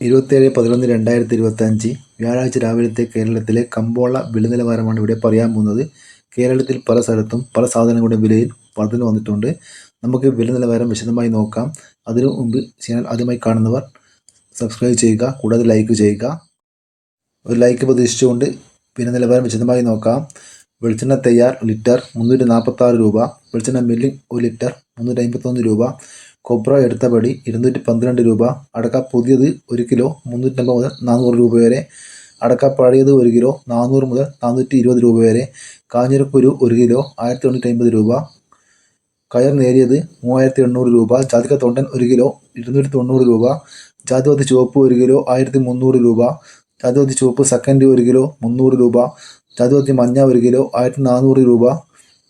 ഇരുപത്തേഴ് പതിനൊന്ന് രണ്ടായിരത്തി ഇരുപത്തഞ്ച് വ്യാഴാഴ്ച രാവിലത്തെ കേരളത്തിലെ കമ്പോള വില നിലവാരമാണ് ഇവിടെ പറയാൻ പോകുന്നത്. കേരളത്തിൽ പല സ്ഥലത്തും പല സാധനങ്ങളുടെ വിലയിൽ വർധന വന്നിട്ടുണ്ട്. നമുക്ക് വില നിലവാരം വിശദമായി നോക്കാം. അതിനു മുമ്പ് ചാനൽ ആദ്യമായി കാണുന്നവർ സബ്സ്ക്രൈബ് ചെയ്യുക കൂടാതെ ലൈക്ക് ചെയ്യുക. ഒരു ലൈക്ക് പ്രതീക്ഷിച്ചുകൊണ്ട് വില നിലവാരം വിശദമായി നോക്കാം. വെളിച്ചെണ്ണ തയ്യാർ ലിറ്റർ മുന്നൂറ്റി നാൽപ്പത്താറ് രൂപ വെളിച്ചെണ്ണ മില്ലിംഗ് ഒരു ലിറ്റർ മുന്നൂറ്റി അമ്പത്തൊന്ന് രൂപ കൊബ്ര എടുത്തപടി ഇരുന്നൂറ്റി പന്ത്രണ്ട് രൂപ. അടക്ക പുതിയത് ഒരു കിലോ മുന്നൂറ്റമ്പത് മുതൽ നാനൂറ് രൂപ വരെ. അടക്ക പഴയത് ഒരു കിലോ നാനൂറ് മുതൽ നാനൂറ്റി ഇരുപത് രൂപ വരെ. കാഞ്ഞിരക്കുരു ഒരു കിലോ ആയിരത്തി തൊണ്ണൂറ്റി അമ്പത് രൂപ. കയർ നേരിയത് മൂവായിരത്തി എണ്ണൂറ് രൂപ. ജാതിക്ക തൊണ്ടൻ ഒരു കിലോ ഇരുന്നൂറ്റി തൊണ്ണൂറ് രൂപ. ജാതിപത്തി ചുവപ്പ് ഒരു കിലോ ആയിരത്തി മുന്നൂറ് രൂപ. ജാതിപത്തി ചുവപ്പ് സെക്കൻഡ് ഒരു കിലോ മുന്നൂറ് രൂപ. ജാതിപത്തി മഞ്ഞ ഒരു കിലോ ആയിരത്തി നാനൂറ് രൂപ.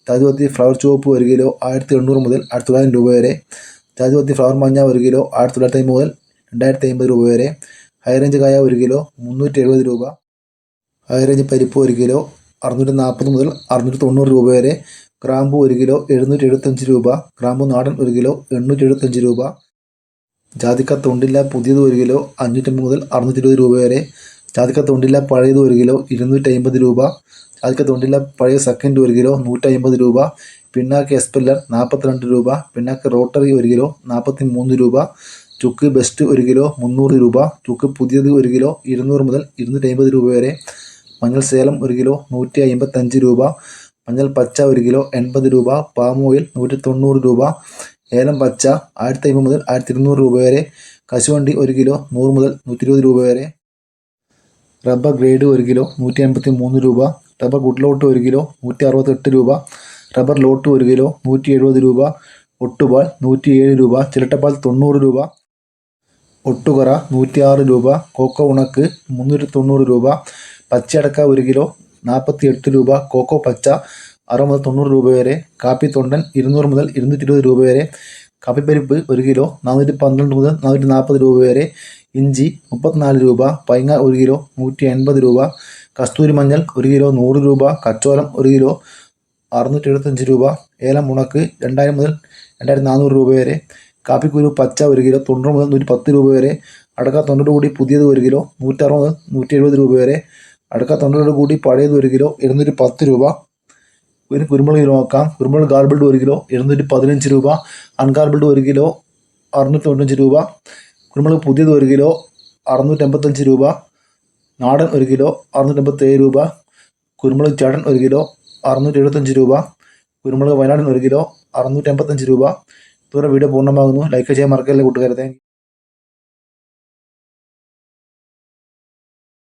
ജാതിപത്തി ഫ്ലവർ ചുവപ്പ് ഒരു കിലോ ആയിരത്തി എണ്ണൂറ് മുതൽ തൊള്ളായിരം രൂപ വരെ. ജാതിപത്തി ഫ്ലവർ മഞ്ഞ ഒരു കിലോ ആയിരത്തി തൊള്ളായിരത്തി അമ്പത് മുതൽ രണ്ടായിരത്തി അമ്പത് രൂപ വരെ. ഹൈ റേഞ്ച് കായ ഒരു കിലോ മുന്നൂറ്റി എഴുപത് രൂപ. ഹൈ റേഞ്ച് പരിപ്പ് ഒരു കിലോ അറുന്നൂറ്റി നാൽപ്പത് മുതൽ അറുന്നൂറ്റി തൊണ്ണൂറ് രൂപ വരെ. ഗ്രാമ്പു ഒരു കിലോ എഴുന്നൂറ്റി എഴുപത്തഞ്ച് രൂപ. ഗ്രാമ്പു നാടൻ ഒരു കിലോ എണ്ണൂറ്റി എഴുപത്തഞ്ച് രൂപ. ജാതിക്ക തൊണ്ടില്ല പുതിയത് ഒരു കിലോ അഞ്ഞൂറ്റമ്പത് മുതൽ അറുന്നൂറ്റി ഇരുപത് രൂപ വരെ. ജാതിക്ക തൊണ്ടില്ല പഴയത് ഒരു കിലോ ഇരുന്നൂറ്റി അമ്പത് രൂപ. ജാതിക്ക തൊണ്ടില്ല പഴയ സെക്കൻഡ് ഒരു കിലോ നൂറ്റി അമ്പത് രൂപ. പിണ്ണാക്ക് എസ്പെല്ലർ നാൽപ്പത്തിരണ്ട് രൂപ പിണ്ണാക്ക് റോട്ടറി ഒരു കിലോ നാൽപ്പത്തി മൂന്ന് രൂപ ചുക്ക് ബെസ്റ്റ് ഒരു കിലോ മുന്നൂറ് രൂപ ചുക്ക് പുതിയത് ഒരു കിലോ ഇരുന്നൂറ് മുതൽ ഇരുന്നൂറ്റി അമ്പത് രൂപ വരെ മഞ്ഞൾ സേലം ഒരു കിലോ നൂറ്റി അമ്പത്തഞ്ച് രൂപ മഞ്ഞൾ പച്ച ഒരു കിലോ എൺപത് രൂപ പാം ഓയിൽ നൂറ്റി തൊണ്ണൂറ് രൂപ ഏലം പച്ച ആയിരത്തി അമ്പത് മുതൽ ആയിരത്തി ഇരുന്നൂറ് രൂപ വരെ കശുവണ്ടി ഒരു കിലോ നൂറ് മുതൽ നൂറ്റി ഇരുപത് രൂപ വരെ റബ്ബർ ഗ്രേഡ് ഒരു കിലോ നൂറ്റി അൻപത്തി മൂന്ന് രൂപ റബ്ബർ ഗുഡ്ലോട്ട് ഒരു കിലോ നൂറ്റി അറുപത്തെട്ട് രൂപ റബ്ബർ ലോട്ട് ഒരു കിലോ നൂറ്റി എഴുപത് രൂപ. ഒട്ടുപാൽ നൂറ്റി ഏഴ് രൂപ. ചിരട്ടപ്പാൽ തൊണ്ണൂറ് രൂപ. ഒട്ടുകറ നൂറ്റിയാറ് രൂപ. കോക്കോ ഉണക്ക് മുന്നൂറ്റി തൊണ്ണൂറ് രൂപ. പച്ചയടക്ക ഒരു കിലോ നാൽപ്പത്തി എട്ട് രൂപ. കോക്കോ പച്ച അറുപത് മുതൽ തൊണ്ണൂറ് രൂപ വരെ. കാപ്പി തൊണ്ടൻ ഇരുന്നൂറ് മുതൽ ഇരുന്നൂറ്റി ഇരുപത് രൂപ വരെ. കാപ്പിപ്പരിപ്പ് ഒരു കിലോ നാനൂറ്റി പന്ത്രണ്ട് മുതൽ നാനൂറ്റി നാൽപ്പത് രൂപ വരെ. ഇഞ്ചി മുപ്പത്തിനാല് രൂപ. പൈങ്ങ ഒരു കിലോ നൂറ്റി എൺപത് രൂപ. കസ്തൂരി മഞ്ഞൾ ഒരു കിലോ നൂറ് രൂപ. കച്ചോലം ഒരു കിലോ അറുന്നൂറ്റി എഴുപത്തഞ്ച് രൂപ. ഏലം ഉണക്ക് രണ്ടായിരം മുതൽ രണ്ടായിരത്തി നാനൂറ് രൂപ വരെ. കാപ്പിക്കുരു പച്ച ഒരു കിലോ തൊണ്ണൂറ് മുതൽ നൂറ്റി പത്ത് രൂപ വരെ. അടക്ക തൊണ്ടോട് കൂടി പുതിയത് ഒരു കിലോ നൂറ്ററുപത് മുതൽ നൂറ്റി എഴുപത് രൂപ വരെ. അടക്ക തൊണ്ടോട് കൂടി പഴയത് ഒരു കിലോ എഴുന്നൂറ്റി പത്ത് രൂപ. ഒരു കുരുമുളക് കിലോ നോക്കാം. കുരുമുളക് ഗാർബിൾഡ് ഒരു കിലോ എഴുന്നൂറ്റി പതിനഞ്ച് രൂപ. അൺഗാർബിൾഡ് ഒരു കിലോ അറുന്നൂറ്റി തൊണ്ണൂറ്റഞ്ച് രൂപ. കുരുമുളക് പുതിയത് ഒരു കിലോ അറുന്നൂറ്റി എൺപത്തഞ്ച് രൂപ. നാടൻ ഒരു കിലോ അറുന്നൂറ്റമ്പത്തേഴ് രൂപ. കുരുമുളക് ചേട്ടൻ ഒരു കിലോ അറുന്നൂറ്റി എഴുപത്തഞ്ച് രൂപ കുരുമുളക് വയനാടിന് ഒരു കിലോ അറുന്നൂറ്റി അമ്പത്തഞ്ച് രൂപ. ഇതുവരെ വീഡിയോ പൂർണമാകുന്നു. ലൈക്ക് ചെയ്യാൻ മറക്കല്ലേ കൂട്ടുകാരെ.